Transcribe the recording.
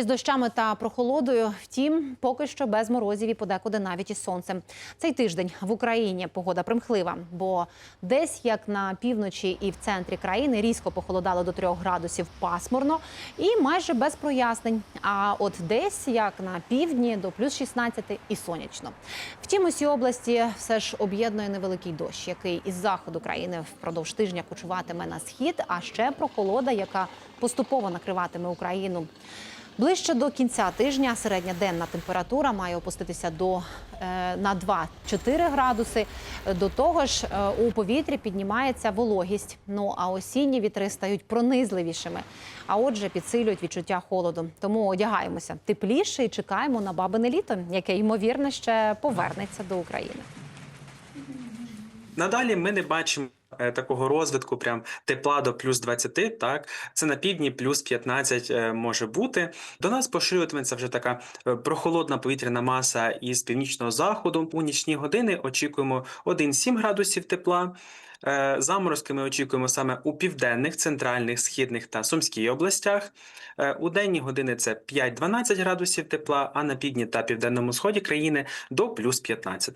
З дощами та прохолодою, втім, поки що без морозів і подекуди навіть із сонцем. Цей тиждень в Україні погода примхлива, бо десь як на півночі і в центрі країни різко похолодало до 3 градусів пасмурно і майже без прояснень. А от десь як на півдні до плюс 16 і сонячно. Втім, усі області все ж об'єднує невеликий дощ, який із заходу країни впродовж тижня кочуватиме на схід, а ще прохолода, яка поступово накриватиме Україну. Ближче до кінця тижня середня денна температура має опуститися до е, на 2-4 градуси. До того ж, е, у повітрі піднімається вологість. Ну а осінні вітри стають пронизливішими. А отже, підсилюють відчуття холоду. Тому одягаємося тепліше і чекаємо на бабине літо, яке ймовірно ще повернеться до України. Надалі ми не бачимо такого розвитку, прям тепла до плюс 20, так це на півдні плюс 15 е, може бути. До нас поширюватиметься вже така е, прохолодна повітряна маса із північного заходу. У нічні години очікуємо 1-7 градусів тепла. Е, Заморозки ми очікуємо саме у південних, центральних, східних та сумській областях. Е, У денні години це 5-12 градусів тепла, а на півдні та південному сході країни до плюс 15.